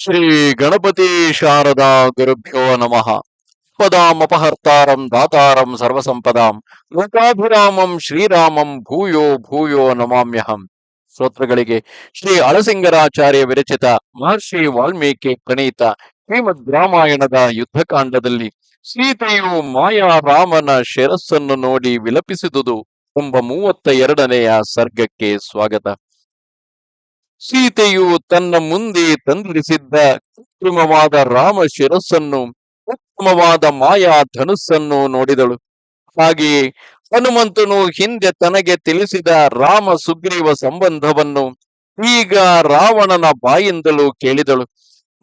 ಶ್ರೀ ಗಣಪತಿ ಶಾರದಾ ಗುರುಭ್ಯೋ ನಮಃ. ಪದಾಮಪಹರ್ತಾರಂ ದಾತಾರಂ ಸರ್ವಸಂಪದಾಂ. ಲೋಕಾಭಿರಾಮಂ ಶ್ರೀರಾಮಂ ಭೂಯೋ ಭೂಯೋ ನಮಾಮ್ಯಹಂ. ಸ್ತೋತ್ರಗಳಿಗೆ ಶ್ರೀ ಅಳಸಿಂಗರಾಚಾರ್ಯ ವಿರಚಿತ ಮಹರ್ಷಿ ವಾಲ್ಮೀಕಿ ಪ್ರಣೀತ ಶ್ರೀಮದ್ ರಾಮಾಯಣದ ಯುದ್ಧಕಾಂಡದಲ್ಲಿ ಸೀತೆಯು ಮಾಯಾ ರಾಮನ ಶಿರಸ್ಸನ್ನು ನೋಡಿ ವಿಲಪಿಸಿದುದು. ಎಂಬ ಮೂವತ್ತ ಎರಡನೆಯ ಸರ್ಗಕ್ಕೆ ಸ್ವಾಗತ. ಸೀತೆಯು ತನ್ನ ಮುಂದೆ ತಂದಿರಿಸಿದ್ದ ಕೃತ್ರಿಮವಾದ ರಾಮ ಶಿರಸ್ಸನ್ನು, ಉತ್ತಮವಾದ ಮಾಯಾ ಧನುಸ್ಸನ್ನು ನೋಡಿದಳು. ಹಾಗೆಯೇ ಹನುಮಂತನು ಹಿಂದೆ ತನಗೆ ತಿಳಿಸಿದ ರಾಮ ಸುಗ್ರೀವ ಸಂಬಂಧವನ್ನು ಈಗ ರಾವಣನ ಬಾಯಿಂದಲೂ ಕೇಳಿದಳು.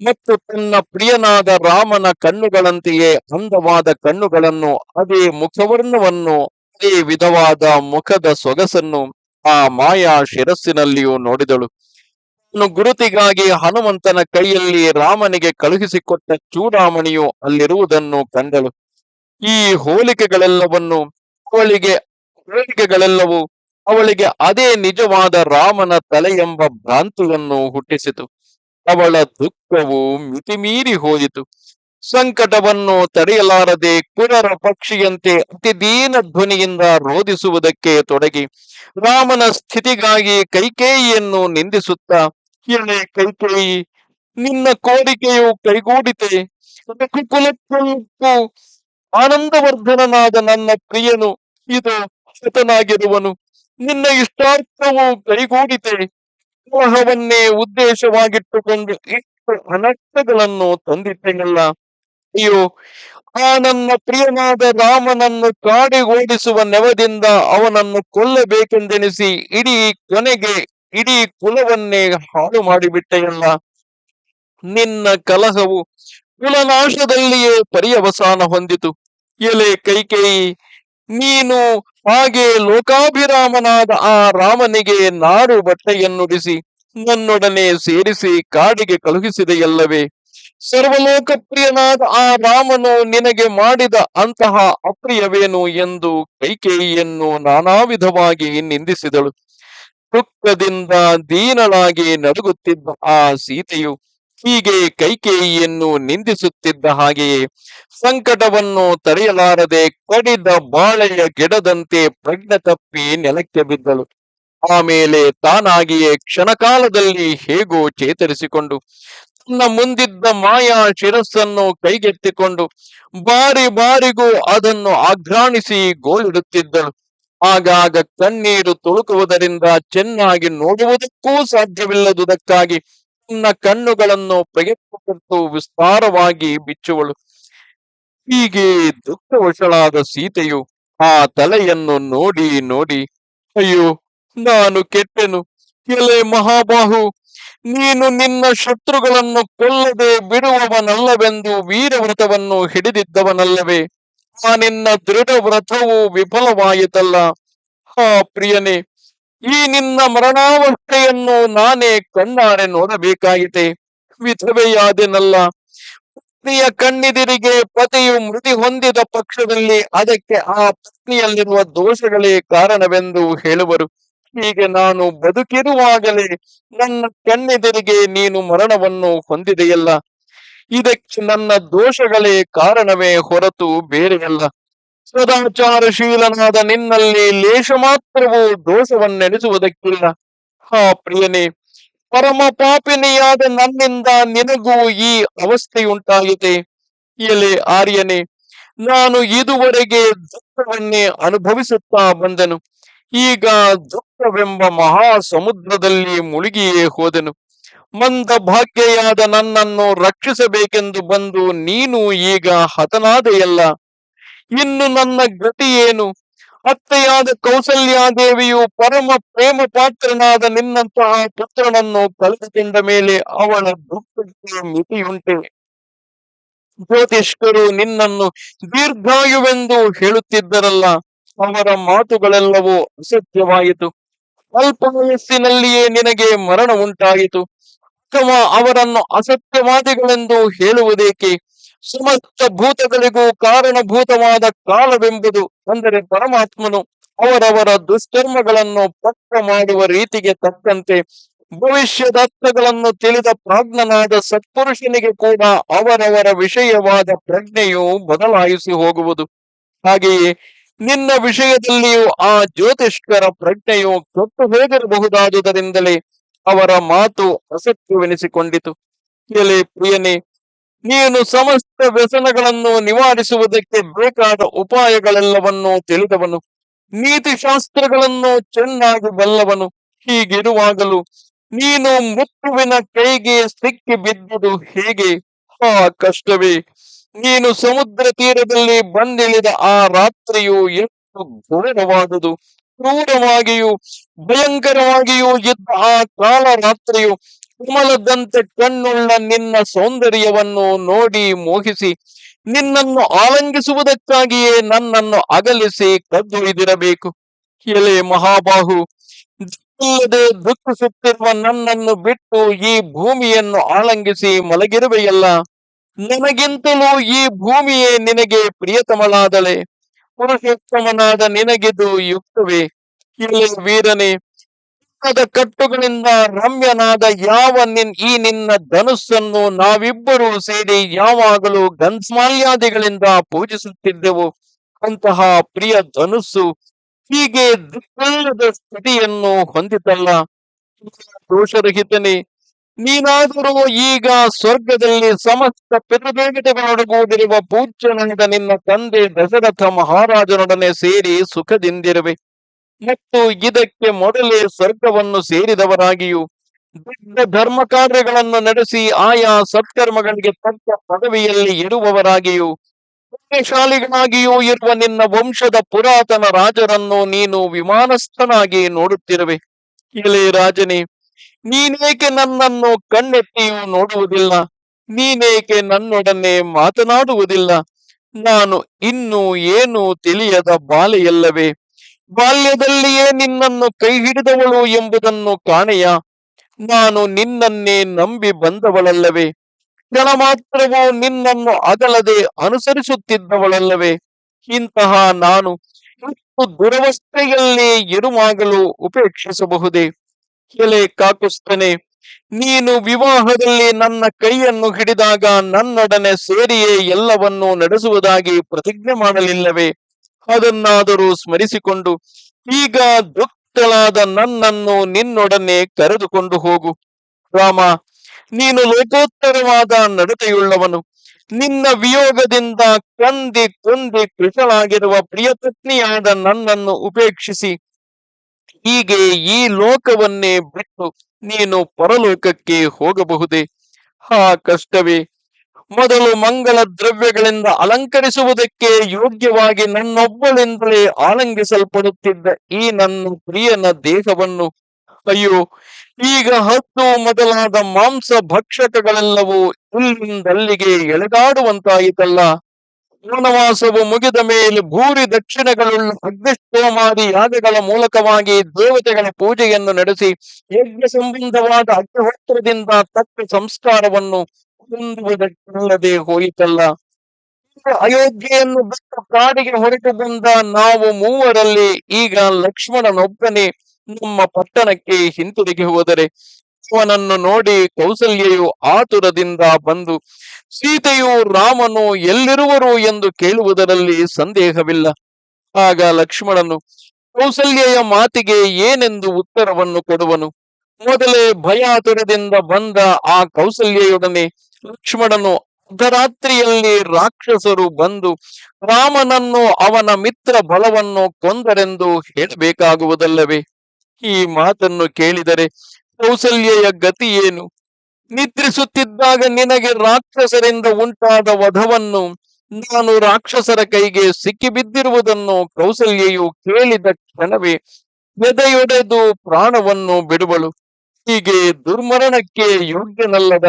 ಮತ್ತು ತನ್ನ ಪ್ರಿಯನಾದ ರಾಮನ ಕಣ್ಣುಗಳಂತೆಯೇ ಅಂದವಾದ ಕಣ್ಣುಗಳನ್ನು ಅದೇ ಮುಖವರ್ಣವನ್ನು, ಅದೇ ವಿಧವಾದ ಮುಖದ ಸೊಗಸನ್ನು ಆ ಮಾಯಾ ಶಿರಸ್ಸಿನಲ್ಲಿಯೂ ನೋಡಿದಳು. ಗುರುತಿಗಾಗಿ ಹನುಮಂತನ ಕೈಯಲ್ಲಿ ರಾಮನಿಗೆ ಕಳುಹಿಸಿಕೊಟ್ಟ ಚೂಡಾಮಣಿಯು ಅಲ್ಲಿರುವುದನ್ನು ಕಂಡಳು ಈ ಹೋಲಿಕೆಗಳೆಲ್ಲವನ್ನು ಅವಳಿಗೆ, ಹೋಲಿಕೆಗಳೆಲ್ಲವೂ ಅವಳಿಗೆ ಅದೇ ನಿಜವಾದ ರಾಮನ ತಲೆ ಎಂಬ ಭ್ರಾಂತಿಯನ್ನು ಹುಟ್ಟಿಸಿತು. ಅವಳ ದುಃಖವು ಮಿತಿಮೀರಿ ಹೋಯಿತು. ಸಂಕಟವನ್ನು ತಡೆಯಲಾರದೆ ಕುರರ ಪಕ್ಷಿಯಂತೆ ಅತಿ ದೀನ ಧ್ವನಿಯಿಂದ ರೋಧಿಸುವುದಕ್ಕೆ ತೊಡಗಿ ರಾಮನ ಸ್ಥಿತಿಗಾಗಿ ಕೈಕೇಯಿಯನ್ನು ನಿಂದಿಸುತ್ತಾ ಎಳೆ ಕೈಕೇಯಿ ನಿನ್ನ ಕೋರಿಕೆಯು ಕೈಗೂಡಿತೆ. ಕುಲಕ್ಕೂ ಆನಂದವರ್ಧನನಾದ ನನ್ನ ಪ್ರಿಯನು, ಇದು ಹತನಾಗಿರುವನು. ನಿನ್ನ ಇಷ್ಟಾರ್ಥವು ಕೈಗೂಡಿತೆ. ವಿವಾಹವನ್ನೇ ಉದ್ದೇಶವಾಗಿಟ್ಟುಕೊಂಡು ಇಷ್ಟು ಅನರ್ಥಗಳನ್ನು ತಂದಿಟ್ಟೆನಲ್ಲ. ಅಯ್ಯೋ, ಆ ನನ್ನ ಪ್ರಿಯನಾದ ರಾಮನನ್ನು ಕಾಡಿಗೋಡಿಸುವ ನೆವದಿಂದ ಅವನನ್ನು ಕೊಲ್ಲಬೇಕೆಂದೆನಿಸಿ ಇಡೀ ಕೊನೆಗೆ ಇಡೀ ಕುಲವನ್ನೇ ಹಾಳು ಮಾಡಿಬಿಟ್ಟೆಯಲ್ಲ. ನಿನ್ನ ಕಲಹವು ಕುಲನಾಶದಲ್ಲಿಯೇ ಪರ್ಯವಸಾನ ಹೊಂದಿತು. ಎಲೆ ಕೈಕೇಯಿ ನೀನು ಹಾಗೆ ಲೋಕಾಭಿರಾಮನಾದ ಆ ರಾಮನಿಗೆ ನಾರು ಬಟ್ಟೆಯನ್ನುಡಿಸಿ, ನನ್ನೊಡನೆ ಸೇರಿಸಿ ಕಾಡಿಗೆ ಕಳುಹಿಸಿದೆಯಲ್ಲವೇ. ಸರ್ವಲೋಕಪ್ರಿಯನಾದ ಆ ರಾಮನು ನಿನಗೆ ಮಾಡಿದ ಅಂತಹ ಅಪ್ರಿಯವೇನು ಎಂದು ಕೈಕೇಯಿಯನ್ನು ನಾನಾ ವಿಧವಾಗಿ ನಿಂದಿಸಿದಳು. ದುಃಖದಿಂದ ದೀನಳಾಗಿ ನಡುಗುತ್ತಿದ್ದ ಆ ಸೀತೆಯು ಹೀಗೆ ಕೈಕೇಯಿಯನ್ನು ನಿಂದಿಸುತ್ತಿದ್ದ ಹಾಗೆಯೇ ಸಂಕಟವನ್ನು ತರೆಯಲಾರದೆ ಕಡಿದ ಬಾಳೆಯ ಗಿಡದಂತೆ ಪ್ರಜ್ಞೆ ತಪ್ಪಿ ನೆಲಕ್ಕೆ ಬಿದ್ದಳು. ಆಮೇಲೆ ತಾನಾಗಿಯೇ ಕ್ಷಣಕಾಲದಲ್ಲಿ ಹೇಗೋ ಚೇತರಿಸಿಕೊಂಡು ತನ್ನ ಮುಂದಿದ್ದ ಮಾಯಾ ಶಿರಸ್ಸನ್ನು ಕೈಗೆತ್ತಿಕೊಂಡು ಬಾರಿ ಬಾರಿಗೂ ಅದನ್ನು ಆಘ್ರಾಣಿಸಿ ಗೋಳಿಡುತ್ತಿದ್ದಳು ಆಗಾಗ ಕಣ್ಣೀರು ತುಳುಕುವುದರಿಂದ ಚೆನ್ನಾಗಿ ನೋಡುವುದಕ್ಕೂ ಸಾಧ್ಯವಿಲ್ಲದುದಕ್ಕಾಗಿ ತನ್ನ ಕಣ್ಣುಗಳನ್ನು ಪ್ರಯತ್ನಪಟ್ಟು ವಿಸ್ತಾರವಾಗಿ ಬಿಚ್ಚುವಳು. ಹೀಗೆ ದುಃಖವಶಳಾದ ಸೀತೆಯು ಆ ತಲೆಯನ್ನು ನೋಡಿ ನೋಡಿ, ಅಯ್ಯೋ, ನಾನು ಕೆಟ್ಟೆನು. ಎಲೆ ಮಹಾಬಾಹು, ನೀನು ನಿನ್ನ ಶತ್ರುಗಳನ್ನು ಕೊಲ್ಲದೆ ಬಿಡುವವನಲ್ಲವೆಂದು ವೀರವ್ರತವನ್ನು ಹಿಡಿದಿದ್ದವನಲ್ಲವೇ? ಆ ನಿನ್ನ ದೃಢ ವ್ರತವು ವಿಫಲವಾಯಿತಲ್ಲ. ಹಾ ಪ್ರಿಯನೇ, ಈ ನಿನ್ನ ಮರಣಾವಸ್ಥೆಯನ್ನು ನಾನೇ ಕಣ್ಣಾರೆ ನೋಡಬೇಕಾಗಿದೆ ವಿಧವೆಯಾದೆನಲ್ಲ. ಪತ್ನಿಯ ಕಣ್ಣಿದಿರಿಗೆ ಪತಿಯು ಮೃತಿ ಹೊಂದಿದ ಪಕ್ಷದಲ್ಲಿ ಅದಕ್ಕೆ ಆ ಪತ್ನಿಯಲ್ಲಿರುವ ದೋಷಗಳೇ ಕಾರಣವೆಂದು ಹೇಳುವರು. ಹೀಗೆ ನಾನು ಬದುಕಿರುವಾಗಲೇ ನನ್ನ ಕಣ್ಣೆದುರಿಗೆ ನೀನು ಮರಣವನ್ನು ಹೊಂದಿದೆಯಲ್ಲ. ಇದಕ್ಕೆ ನನ್ನ ದೋಷಗಳೇ ಕಾರಣವೇ ಹೊರತು ಬೇರೆಯಲ್ಲ. ಸದಾಚಾರಶೀಲನಾದ ನಿನ್ನಲ್ಲಿ ಲೇಷ ಮಾತ್ರವೂ ದೋಷವನ್ನೆನಿಸುವುದಕ್ಕಿಲ್ಲ ಹಾ ಪ್ರಿಯನೇ ಪರಮ ಪಾಪಿನಿಯಾದ ನನ್ನಿಂದ ನಿನಗೂ ಈ ಅವಸ್ಥೆಯುಂಟಾಗಿದೆ. ಎಲೆ ಆರ್ಯನೇ, ನಾನು ಇದುವರೆಗೆ ದುಃಖವನ್ನೇ ಅನುಭವಿಸುತ್ತಾ ಬಂದನು. ಈಗ ದುಃಖವೆಂಬ ಮಹಾ ಸಮುದ್ರದಲ್ಲಿ ಮುಳುಗಿಯೇ ಹೋದೆನು. ಮಂದ ಭಾಗ್ಯೆಯಾದ ನನ್ನನ್ನು ರಕ್ಷಿಸಬೇಕೆಂದು ಬಂದು ನೀನು ಈಗ ಹತನಾದೆಯಲ್ಲ. ಇನ್ನು ನನ್ನ ಗತಿ ಏನು? ಅತ್ತೆಯಾದ ಕೌಸಲ್ಯಾದೇವಿಯು ಪರಮ ಪ್ರೇಮ ಪಾತ್ರನಾದ ನಿನ್ನಂತಹ ಪುತ್ರನನ್ನು ಕಳೆದುಕೊಂಡ ಮೇಲೆ ಅವಳ ದುಃಖಕ್ಕೆ ಮಿತಿಯುಂಟೆ. ಜ್ಯೋತಿಷ್ಕರು ನಿನ್ನನ್ನು ದೀರ್ಘಾಯುವೆಂದು ಹೇಳುತ್ತಿದ್ದರಲ್ಲ, ಅವರ ಮಾತುಗಳೆಲ್ಲವೂ ಅಸತ್ಯವಾಯಿತು. ಅಲ್ಪ ವಯಸ್ಸಿನಲ್ಲಿಯೇ ನಿನಗೆ ಮರಣ ಉಂಟಾಯಿತು ಅಥವಾ ಅವರನ್ನು ಅಸತ್ಯವಾದಿಗಳೆಂದು ಹೇಳುವುದೇಕೆ? ಸಮಸ್ತ ಭೂತಗಳಿಗೂ ಕಾರಣಭೂತವಾದ ಕಾಲವೆಂಬುದು ಅಂದರೆ ಪರಮಾತ್ಮನು ಅವರವರ ದುಷ್ಕರ್ಮಗಳನ್ನು ಪಕ್ಕ ಮಾಡುವ ರೀತಿಗೆ ತಕ್ಕಂತೆ ಭವಿಷ್ಯದರ್ಥಗಳನ್ನು ತಿಳಿದ ಪ್ರಾಜ್ಞನಾದ ಸತ್ಪುರುಷನಿಗೆ ಕೂಡ ಅವರವರ ವಿಷಯವಾದ ಪ್ರಜ್ಞೆಯು ಬದಲಾಯಿಸಿ ಹೋಗುವುದು. ಹಾಗೆಯೇ ನಿನ್ನ ವಿಷಯದಲ್ಲಿಯೂ ಆ ಜ್ಯೋತಿಷ್ಕರ ಪ್ರಜ್ಞೆಯು ಕೊಟ್ಟು ಹೋಗಿರಬಹುದಾದುದರಿಂದಲೇ ಅವರ ಮಾತು ಅಸತ್ಯವೆನಿಸಿಕೊಂಡಿತು. ಎಲೆ ಪ್ರಿಯನೇ, ನೀನು ಸಮಸ್ತ ವ್ಯಸನಗಳನ್ನು ನಿವಾರಿಸುವುದಕ್ಕೆ ಬೇಕಾದ ಉಪಾಯಗಳೆಲ್ಲವನ್ನೂ ತಿಳಿದವನು. ನೀತಿಶಾಸ್ತ್ರಗಳನ್ನು ಚೆನ್ನಾಗಿ ಬಲ್ಲವನು. ಹೀಗಿರುವಾಗಲೂ ನೀನು ಮೃತ್ಯುವಿನ ಕೈಗೆ ಸಿಕ್ಕಿ ಬಿದ್ದುದು ಹೇಗೆ? ಆ ಕಷ್ಟವೇ. ನೀನು ಸಮುದ್ರ ತೀರದಲ್ಲಿ ಬಂದಿಳಿದ ಆ ರಾತ್ರಿಯು ಎಷ್ಟು ಘೋರವಾದುದು. ಕ್ರೂರವಾಗಿಯೂ, ಭಯಂಕರವಾಗಿಯೂ ಇದ್ದ ಆ ಕಾಲ ರಾತ್ರಿಯು ಕುಮಲದಂತೆ ಕಣ್ಣುಳ್ಳ ನಿನ್ನ ಸೌಂದರ್ಯವನ್ನು ನೋಡಿ ಮೋಹಿಸಿ, ನಿನ್ನನ್ನು ಆಲಂಗಿಸುವುದಕ್ಕಾಗಿಯೇ ನನ್ನನ್ನು ಅಗಲಿಸಿ ಕದ್ದುಯ್ದಿರಬೇಕು ಎಲೆ ಮಹಾಬಾಹು ಇಲ್ಲದೆ ದುಃಖಿಸುತ್ತಿರುವ ನನ್ನನ್ನು ಬಿಟ್ಟು ಈ ಭೂಮಿಯನ್ನು ಆಲಂಗಿಸಿ ಮಲಗಿರುವೆಯಲ್ಲ? ನನಗಿಂತಲೂ ಈ ಭೂಮಿಯೇ ನಿನಗೆ ಪ್ರಿಯತಮಳಾದಳೆ. ಪುರುಷೋತ್ತಮನಾದ ನಿನಗಿದು ಯುಕ್ತವೇ? ಇಲ್ಲಿ ವೀರನೇ ಕಟ್ಟುಗಳಿಂದ ರಮ್ಯನಾದ ಯಾವ ನಿನ್, ಈ ನಿನ್ನ ಧನುಸ್ಸನ್ನು ನಾವಿಬ್ಬರೂ ಸೇರಿ ಯಾವಾಗಲೂ ಗಂಧಮಾಲ್ಯಾದಿಗಳಿಂದ ಪೂಜಿಸುತ್ತಿದ್ದೆವು. ಅಂತಹ ಪ್ರಿಯ ಧನುಸ್ಸು ಹೀಗೆ ದುಃಖದ ಸ್ಥಿತಿಯನ್ನು ಹೊಂದಿತಲ್ಲ ದೋಷರಹಿತನೇ ನೀನಾದರೂ ಈಗ ಸ್ವರ್ಗದಲ್ಲಿ ಸಮಸ್ತ ಪಿತೃದೇವತೆಗಳೊಡಗೂಡಿರುವ ಪೂಜ್ಯನಾದ ನಿನ್ನ ತಂದೆ ದಶರಥ ಮಹಾರಾಜನೊಡನೆ ಸೇರಿ ಸುಖದಿಂದಿರುವೆ. ಮತ್ತು ಇದಕ್ಕೆ ಮೊದಲೇ ಸ್ವರ್ಗವನ್ನು ಸೇರಿದವರಾಗಿಯೂ ದೊಡ್ಡ ಧರ್ಮ ಕಾರ್ಯಗಳನ್ನು ನಡೆಸಿ ಆಯಾ ಸತ್ಕರ್ಮಗಳಿಗೆ ತಕ್ಕ ಪದವಿಯಲ್ಲಿ ಇರುವವರಾಗಿಯೂ ಪುಣ್ಯಶಾಲಿಗಳಾಗಿಯೂ ಇರುವ ನಿನ್ನ ವಂಶದ ಪುರಾತನ ರಾಜರನ್ನು ನೀನು ವಿಮಾನಸ್ಥನಾಗಿ ನೋಡುತ್ತಿರುವೆ. ಎಲೆ ರಾಜನೇ ನೀನೇಕೆ ನನ್ನನ್ನು ಕಣ್ಣೆತ್ತಿಯೂ ನೋಡುವುದಿಲ್ಲ? ನೀನೇಕೆ ನನ್ನೊಡನೆ ಮಾತನಾಡುವುದಿಲ್ಲ? ನಾನು ಇನ್ನು ಏನು ತಿಳಿಯದ ಬಾಲೆಯಲ್ಲವೇ? ಬಾಲ್ಯದಲ್ಲಿಯೇ ನಿನ್ನನ್ನು ಕೈ ಹಿಡಿದವಳು ಎಂಬುದನ್ನು ಕಾಣೆಯ? ನಾನು ನಿನ್ನನ್ನೇ ನಂಬಿ ಬಂದವಳಲ್ಲವೇ? ಕ್ಷಣ ಮಾತ್ರವೂ ನಿನ್ನನ್ನು ಅಗಲದೆ ಅನುಸರಿಸುತ್ತಿದ್ದವಳಲ್ಲವೇ? ಇಂತಹ ನಾನು ದುರವಸ್ಥೆಯಲ್ಲಿ ಇರುವಾಗಲೂ ಉಪೇಕ್ಷಿಸಬಹುದೇ? ಎಲೆ ಕಾಕುಸ್ತನೆ. ನೀನು ವಿವಾಹದಲ್ಲಿ ನನ್ನ ಕೈಯನ್ನು ಹಿಡಿದಾಗ ನನ್ನೊಡನೆ ಸೇರಿಯೇ ಎಲ್ಲವನ್ನೂ ನಡೆಸುವುದಾಗಿ ಪ್ರತಿಜ್ಞೆ ಮಾಡಲಿಲ್ಲವೇ? ಅದನ್ನಾದರೂ ಸ್ಮರಿಸಿಕೊಂಡು ಈಗ ದುಕ್ತಳಾದ ನನ್ನನ್ನು ನಿನ್ನೊಡನೆ ಕರೆದುಕೊಂಡು ಹೋಗು. ರಾಮ, ನೀನು ಲೋಕೋತ್ತರವಾದ ನಡತೆಯುಳ್ಳವನು. ನಿನ್ನ ವಿಯೋಗದಿಂದ ಕಂದಿ ಕೊಂದಿ ಕೃಷಳಾಗಿರುವ ಪ್ರಿಯಪತ್ನಿಯಾದ ನನ್ನನ್ನು ಉಪೇಕ್ಷಿಸಿ. ಹೀಗೆ ಈ ಲೋಕವನ್ನೇ ಬಿಟ್ಟು ನೀನು ಪರಲೋಕಕ್ಕೆ ಹೋಗಬಹುದೇ? ಹಾ, ಕಷ್ಟವೇ. ಮೊದಲು ಮಂಗಲ ದ್ರವ್ಯಗಳಿಂದ ಅಲಂಕರಿಸುವುದಕ್ಕೆ ಯೋಗ್ಯವಾಗಿ ನನ್ನೊಬ್ಬಳಿಂದಲೇ ಆಲಂಗಿಸಲ್ಪಡುತ್ತಿದ್ದ ಈ ನನ್ನ ಪ್ರಿಯನ ದೇಹವನ್ನು. ಅಯ್ಯೋ, ಈಗ ಹತ್ತು ಮೊದಲಾದ ಮಾಂಸ ಭಕ್ಷಕಗಳೆಲ್ಲವೂ ಇಲ್ಲಿಂದಲ್ಲಿಗೆ ಎಳೆದಾಡುವಂತಾಯಿತಲ್ಲ ವನವಾಸವು ಮುಗಿದ ಮೇಲೆ ಭೂರಿ ದಕ್ಷಿಣಗಳುಳ್ಳ ಅಗ್ನಿಷ್ಠೋಮಾದಿ ಯಾಗಗಳ ಮೂಲಕವಾಗಿ ದೇವತೆಗಳ ಪೂಜೆಯನ್ನು ನಡೆಸಿ ಯಜ್ಞ ಸಂಬಂಧವಾದ ಅಗ್ನಿಹೋತ್ರದಿಂದ ತಕ್ಕ ಸಂಸ್ಕಾರವನ್ನು ಹೊಂದುವುದಕ್ಕಿಲ್ಲದೆ ಹೋಯಿತಲ್ಲ. ಅಯೋಧ್ಯೆಯನ್ನು ಬಿಟ್ಟು ಕಾಡಿಗೆ ಹೊರಟು ಬಂದ ನಾವು ಮೂವರಲ್ಲಿ ಈಗ ಲಕ್ಷ್ಮಣನೊಬ್ಬನೇ. ನಮ್ಮ ಪಟ್ಟಣಕ್ಕೆ ಹಿಂತಿರುಗಿ ಹೋದರೆ ಅವನನ್ನು ನೋಡಿ ಕೌಸಲ್ಯೆಯು ಆತುರದಿಂದ ಬಂದು, ಸೀತೆಯು ರಾಮನು ಎಲ್ಲಿರುವರು ಎಂದು ಕೇಳುವುದರಲ್ಲಿ ಸಂದೇಹವಿಲ್ಲ. ಆಗ ಲಕ್ಷ್ಮಣನು, ಕೌಸಲ್ಯೆಯ ಮಾತಿಗೆ ಏನೆಂದು ಉತ್ತರವನ್ನು ಕೊಡುವನು? ಮೊದಲೇ ಭಯಾತುರದಿಂದ ಬಂದ ಆ ಕೌಸಲ್ಯೆಯೊಡನೆ ಲಕ್ಷ್ಮಣನು ಅರ್ಧರಾತ್ರಿಯಲ್ಲಿ ರಾಕ್ಷಸರು ಬಂದು, ರಾಮನನ್ನು ಅವನ ಮಿತ್ರ ಬಲವನ್ನು ಕೊಂದರೆಂದು ಹೇಳಬೇಕಾಗುವುದಲ್ಲವೇ? ಈ ಮಾತನ್ನು ಕೇಳಿದರೆ ಕೌಸಲ್ಯೆಯ ಗತಿ ಏನು? ನಿದ್ರಿಸುತ್ತಿದ್ದಾಗ ನಿನಗೆ ರಾಕ್ಷಸರಿಂದ ಉಂಟಾದ ವಧವನ್ನು ನಾನು ರಾಕ್ಷಸರ ಕೈಗೆ ಸಿಕ್ಕಿಬಿದ್ದಿರುವುದನ್ನು ಕೌಸಲ್ಯೆಯು ಕೇಳಿದ ಕ್ಷಣವೇ ಎದೆಯೊಡೆದು ಪ್ರಾಣವನ್ನು ಬಿಡುವಳು. ಹೀಗೆ ದುರ್ಮರಣಕ್ಕೆ ಯೋಗ್ಯನಲ್ಲದ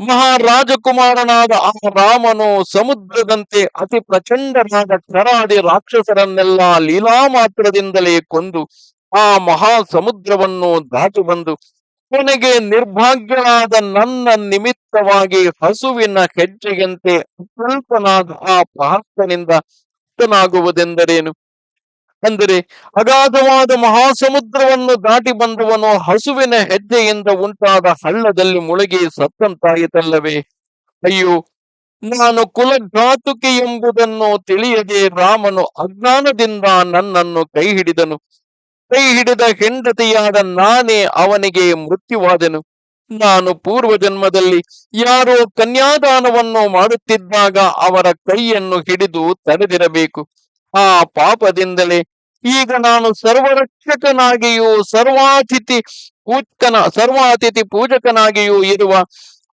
ಮಹಾರಾಜಕುಮಾರನಾದ ಆ ರಾಮನು ಸಮುದ್ರದಂತೆ ಅತಿ ಪ್ರಚಂಡನಾದ ಕರಾಡಿ ರಾಕ್ಷಸರನ್ನೆಲ್ಲ ಲೀಲಾ ಮಾತ್ರದಿಂದಲೇ ಕೊಂದು ಆ ಮಹಾ ಸಮುದ್ರವನ್ನು ದಾಟಿ ಬಂದು ಕೊನೆಗೆ ನಿರ್ಭಾಗ್ಯನಾದ ನನ್ನ ನಿಮಿತ್ತವಾಗಿ ಹಸುವಿನ ಹೆಜ್ಜೆಯಂತೆ ಅತ್ಯಲ್ಪನಾದ ಆ ಪಾರ್ಥನಿಂದ ಮುಕ್ತನಾಗುವುದೆಂದರೇನು? ಅಂದರೆ ಅಗಾಧವಾದ ಮಹಾಸಮುದ್ರವನ್ನು ದಾಟಿ ಬಂದವನು ಹಸುವಿನ ಹೆಜ್ಜೆಯಿಂದ ಉಂಟಾದ ಹಳ್ಳದಲ್ಲಿ ಮುಳುಗಿ ಸತ್ತಂತಾಯಿತಲ್ಲವೇ? ಅಯ್ಯೋ, ನಾನು ಕುಲಘಾತುಕಿ ಎಂಬುದನ್ನು ತಿಳಿಯದೆ ರಾಮನು ಅಜ್ಞಾನದಿಂದ ನನ್ನನ್ನು ಕೈ ಹಿಡಿದನು ಕೈ ಹಿಡಿದ ಹೆಂಡತಿಯಾದ ನಾನೇ ಅವನಿಗೆ ಮೃತ್ಯುವಾದನು. ನಾನು ಪೂರ್ವ ಜನ್ಮದಲ್ಲಿ ಯಾರೋ ಕನ್ಯಾದಾನವನ್ನು ಮಾಡುತ್ತಿದ್ದಾಗ ಅವರ ಕೈಯನ್ನು ಹಿಡಿದು ತಡೆದಿರಬೇಕು. ಆ ಪಾಪದಿಂದಲೇ ಈಗ ನಾನು ಸರ್ವರಕ್ಷಕನಾಗಿಯೂ ಸರ್ವಾತಿಥಿ ಪೂಜಕನ, ಸರ್ವಾತಿಥಿ ಪೂಜಕನಾಗಿಯೂ ಇರುವ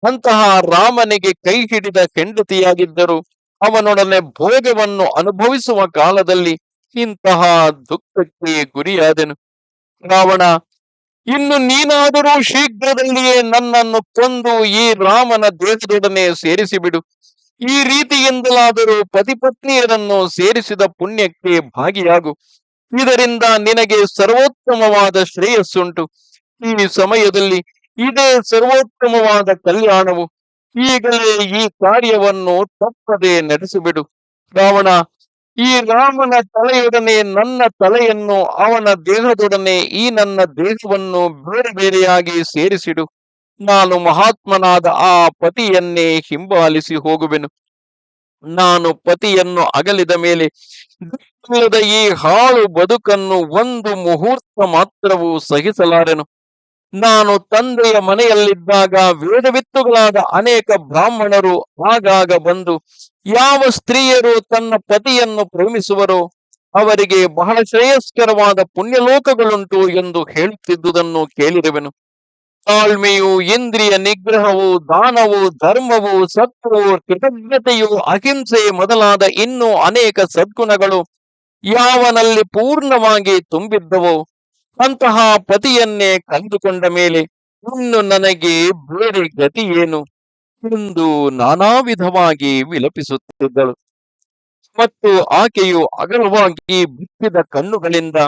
ಅಂತಹ ರಾಮನಿಗೆ ಕೈ ಹಿಡಿದ ಹೆಂಡತಿಯಾಗಿದ್ದರು ಅವನೊಡನೆ ಭೋಗವನ್ನು ಅನುಭವಿಸುವ ಕಾಲದಲ್ಲಿ ಇಂತಹ ದುಃಖಕ್ಕೆ ಗುರಿಯಾದನು. ರಾವಣ, ಇನ್ನು ನೀನಾದರೂ ಶೀಘ್ರದಲ್ಲಿಯೇ ನನ್ನನ್ನು ಕೊಂದು ಈ ರಾಮನ ದೇಹದೊಡನೆ ಸೇರಿಸಿಬಿಡು. ಈ ರೀತಿಯಿಂದಲಾದರೂ ಪತಿಪತ್ನಿಯರನ್ನು ಸೇರಿಸಿದ ಪುಣ್ಯಕ್ಕೆ ಭಾಗಿಯಾಗು. ಇದರಿಂದ ನಿನಗೆ ಸರ್ವೋತ್ತಮವಾದ ಶ್ರೇಯಸ್ಸುಂಟು. ಈ ಸಮಯದಲ್ಲಿ ಇದೇ ಸರ್ವೋತ್ತಮವಾದ ಕಲ್ಯಾಣವು. ಈಗಲೇ ಈ ಕಾರ್ಯವನ್ನು ತಪ್ಪದೆ ನಡೆಸಿಬಿಡು. ರಾವಣ ಈ ರಾಮನ ತಲೆಯೊಡನೆ ನನ್ನ ತಲೆಯನ್ನು, ಅವನ ದೇಹದೊಡನೆ ಈ ನನ್ನ ದೇಹವನ್ನು ಬೇರೆ ಬೇರೆಯಾಗಿ ಸೇರಿಸಿಡು. ನಾನು ಮಹಾತ್ಮನಾದ ಆ ಪತಿಯನ್ನೇ ಹಿಂಬಾಲಿಸಿ ಹೋಗುವೆನು. ನಾನು ಪತಿಯನ್ನು ಅಗಲಿದ ಮೇಲೆ ಈ ಹಾಳು ಬದುಕನ್ನು ಒಂದು ಮುಹೂರ್ತ ಮಾತ್ರವೂ ಸಹಿಸಲಾರೆನು. ನಾನು ತಂದೆಯ ಮನೆಯಲ್ಲಿದ್ದಾಗ ವೇದವಿತ್ತುಗಳಾದ ಅನೇಕ ಬ್ರಾಹ್ಮಣರು ಆಗಾಗ ಬಂದು ಯಾವ ಸ್ತ್ರೀಯರು ತನ್ನ ಪತಿಯನ್ನು ಪ್ರೇಮಿಸುವರೋ ಅವರಿಗೆ ಬಹಳ ಶ್ರೇಯಸ್ಕರವಾದ ಪುಣ್ಯಲೋಕಗಳುಂಟು ಎಂದು ಹೇಳುತ್ತಿದ್ದುದನ್ನು ಕೇಳಿರುವೆನು ತಾಳ್ಮೆಯು, ಇಂದ್ರಿಯ ನಿಗ್ರಹವು, ದಾನವು, ಧರ್ಮವು, ಸತ್ವವು, ಕೃತಜ್ಞತೆಯು, ಅಹಿಂಸೆ ಮೊದಲಾದ ಇನ್ನೂ ಅನೇಕ ಸದ್ಗುಣಗಳು ಯಾವನಲ್ಲಿ ಪೂರ್ಣವಾಗಿ ತುಂಬಿದ್ದವೋ ಅಂತಹ ಪತಿಯನ್ನೇ ಕಂದುಕೊಂಡ ಮೇಲೆ ಇನ್ನು ನನಗೆ ಬೇರೆ ಗತಿ ಏನು ಎಂದು ನಾನಾ ವಿಧವಾಗಿ ವಿಲಪಿಸುತ್ತಿದ್ದಳು. ಮತ್ತು ಆಕೆಯು ಅಗಲವಾಗಿ ಬಿತ್ತಿದ ಕಣ್ಣುಗಳಿಂದ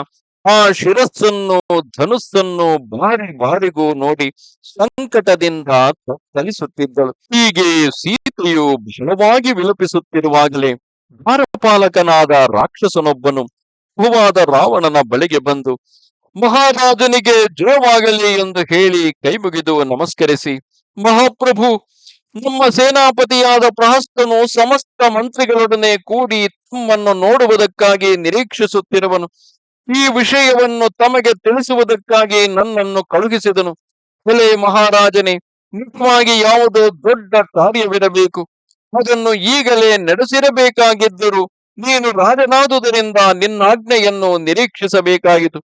ಆ ಶಿರಸ್ಸನ್ನು, ಧನುಸ್ಸನ್ನು ಬಾರಿ ಬಾರಿಗೂ ನೋಡಿ ಸಂಕಟದಿಂದ ತತ್ತಲಿಸುತ್ತಿದ್ದಳು. ಹೀಗೆ ಸೀತೆಯು ಬಲವಾಗಿ ವಿಲಪಿಸುತ್ತಿರುವಾಗಲೇ ಭಾರಪಾಲಕನಾದ ರಾಕ್ಷಸನೊಬ್ಬನು ಹೂವಾದ ರಾವಣನ ಬಳಿಗೆ ಬಂದು ಮಹಾರಾಜನಿಗೆ ಜಯವಾಗಲಿ ಎಂದು ಹೇಳಿ ಕೈ ಮುಗಿದು ನಮಸ್ಕರಿಸಿ, ಮಹಾಪ್ರಭು, ನಮ್ಮ ಸೇನಾಪತಿಯಾದ ಪ್ರಹಸ್ತನು ಸಮಸ್ತ ಮಂತ್ರಿಗಳೊಡನೆ ಕೂಡಿ ತಮ್ಮನ್ನು ನೋಡುವುದಕ್ಕಾಗಿ ನಿರೀಕ್ಷಿಸುತ್ತಿರುವನು. ಈ ವಿಷಯವನ್ನು ತಮಗೆ ತಿಳಿಸುವುದಕ್ಕಾಗಿ ನನ್ನನ್ನು ಕಳುಹಿಸಿದನು. ಹೊಲೆ ಮಹಾರಾಜನೇ, ನಿಜವಾಗಿ ಯಾವುದೋ ದೊಡ್ಡ ಕಾರ್ಯವಿರಬೇಕು? ಅದನ್ನು ಈಗಲೇ ನಡೆಸಿರಬೇಕಾಗಿದ್ದರೂ ನೀನು ರಾಜನಾದುದರಿಂದ ನಿನ್ನಾಜ್ಞೆಯನ್ನು ನಿರೀಕ್ಷಿಸಬೇಕಾಗಿತು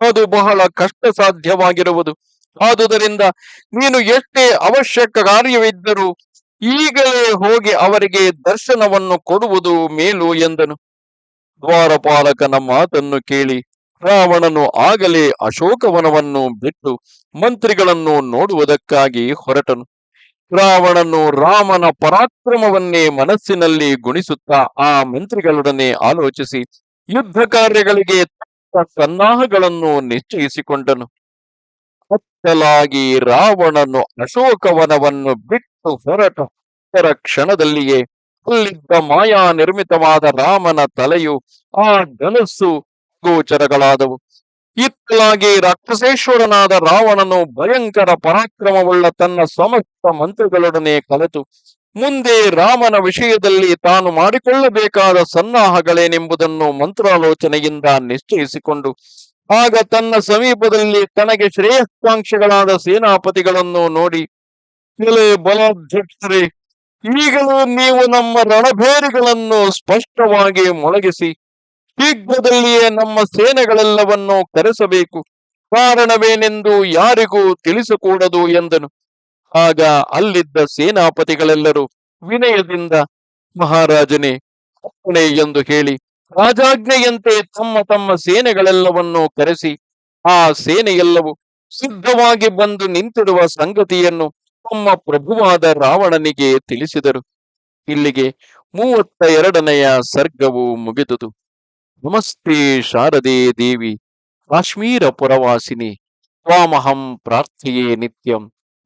ಅದು ಬಹಳ ಕಷ್ಟ ಸಾಧ್ಯವಾಗಿರುವುದು ಆದುದರಿಂದ ನೀನು ಎಷ್ಟೇ ಅವಶ್ಯಕ ಕಾರ್ಯವಿದ್ದರೂ ಈಗಲೇ ಹೋಗಿ ಅವರಿಗೆ ದರ್ಶನವನ್ನು ಕೊಡುವುದು ಮೇಲು ಎಂದನು. ದ್ವಾರಪಾಲಕನ ಮಾತನ್ನು ಕೇಳಿ ರಾವಣನು ಆಗಲೇ ಅಶೋಕವನವನ್ನು ಬಿಟ್ಟು ಮಂತ್ರಿಗಳನ್ನು ನೋಡುವುದಕ್ಕಾಗಿ ಹೊರಟನು. ರಾವಣನು ರಾಮನ ಪರಾಕ್ರಮವನ್ನೇ ಮನಸ್ಸಿನಲ್ಲಿ ಗುಣಿಸುತ್ತಾ ಆ ಮಂತ್ರಿಗಳೊಡನೆ ಆಲೋಚಿಸಿ ಯುದ್ಧ ಕಾರ್ಯಗಳಿಗೆ ಸನ್ನಾಹಗಳನ್ನು ನಿಶ್ಚಯಿಸಿಕೊಂಡನು. ಅಚ್ಚಲಾಗಿ ರಾವಣನು ಅಶೋಕವನವನ್ನು ಬಿಟ್ಟು ಹೊರಟ. ಇತರ ಕ್ಷಣದಲ್ಲಿಯೇ ಅಲ್ಲಿದ್ದ ಮಾಯಾ ನಿರ್ಮಿತವಾದ ರಾಮನ ತಲೆಯು ಆ ಧನಸ್ಸು ಗೋಚರಗಳಾದವು. ಇತ್ತಲಾಗಿ ರಾಕ್ಷಸೇಶ್ವರನಾದ ರಾವಣನು ಭಯಂಕರ ಪರಾಕ್ರಮವುಳ್ಳ ತನ್ನ ಸಮಸ್ತ ಮಂತ್ರಿಗಳೊಡನೆ ಕಲೆತು. ಮುಂದೆ ರಾಮನ ವಿಷಯದಲ್ಲಿ ತಾನು ಮಾಡಿಕೊಳ್ಳಬೇಕಾದ ಸನ್ನಾಹಗಳೇನೆಂಬುದನ್ನು ಮಂತ್ರಾಲೋಚನೆಯಿಂದ ನಿಶ್ಚಯಿಸಿಕೊಂಡು, ಆಗ ತನ್ನ ಸಮೀಪದಲ್ಲಿ ತನಗೆ ಶ್ರೇಯಸ್ಕಾಂಕ್ಷಿಗಳಾದ ಸೇನಾಪತಿಗಳನ್ನು ನೋಡಿ, ಎಲೆ ಬಲಾಧ್ಯಕ್ಷರೇ, ಈಗಲೂ ನೀವು ನಮ್ಮ ರಣಭೇರಿಗಳನ್ನು ಸ್ಪಷ್ಟವಾಗಿ ಮೊಳಗಿಸಿ, ಶೀಘ್ರದಲ್ಲಿಯೇ ನಮ್ಮ ಸೇನೆಗಳೆಲ್ಲವನ್ನೂ ಕರೆಸಬೇಕು. ಕಾರಣವೇನೆಂದು ಯಾರಿಗೂ ತಿಳಿಸಕೂಡದು ಎಂದನು. ಆಗ ಅಲ್ಲಿದ್ದ ಸೇನಾಪತಿಗಳೆಲ್ಲರೂ ವಿನಯದಿಂದ, ಮಹಾರಾಜನೇ ಅಪ್ಪಣೆ ಎಂದು ಹೇಳಿ ರಾಜಾಜ್ಞೆಯಂತೆ ತಮ್ಮ ತಮ್ಮ ಸೇನೆಗಳೆಲ್ಲವನ್ನೂ ಕರೆಸಿ, ಆ ಸೇನೆಯೆಲ್ಲವೂ ಸಿದ್ಧವಾಗಿ ಬಂದು ನಿಂತಿರುವ ಸಂಗತಿಯನ್ನು ತಮ್ಮ ಪ್ರಭುವಾದ ರಾವಣನಿಗೆ ತಿಳಿಸಿದರು. ಇಲ್ಲಿಗೆ ಮೂವತ್ತ ಎರಡನೆಯ ಸರ್ಗವು ಮುಗಿದುದು. ನಮಸ್ತೆ ಶಾರದೆ ದೇವಿ, ಕಾಶ್ಮೀರ ಪುರವಾಸಿನಿ, ತ್ವಾಮಹಂ ಪ್ರಾರ್ಥೆಯೇ ನಿತ್ಯಂ.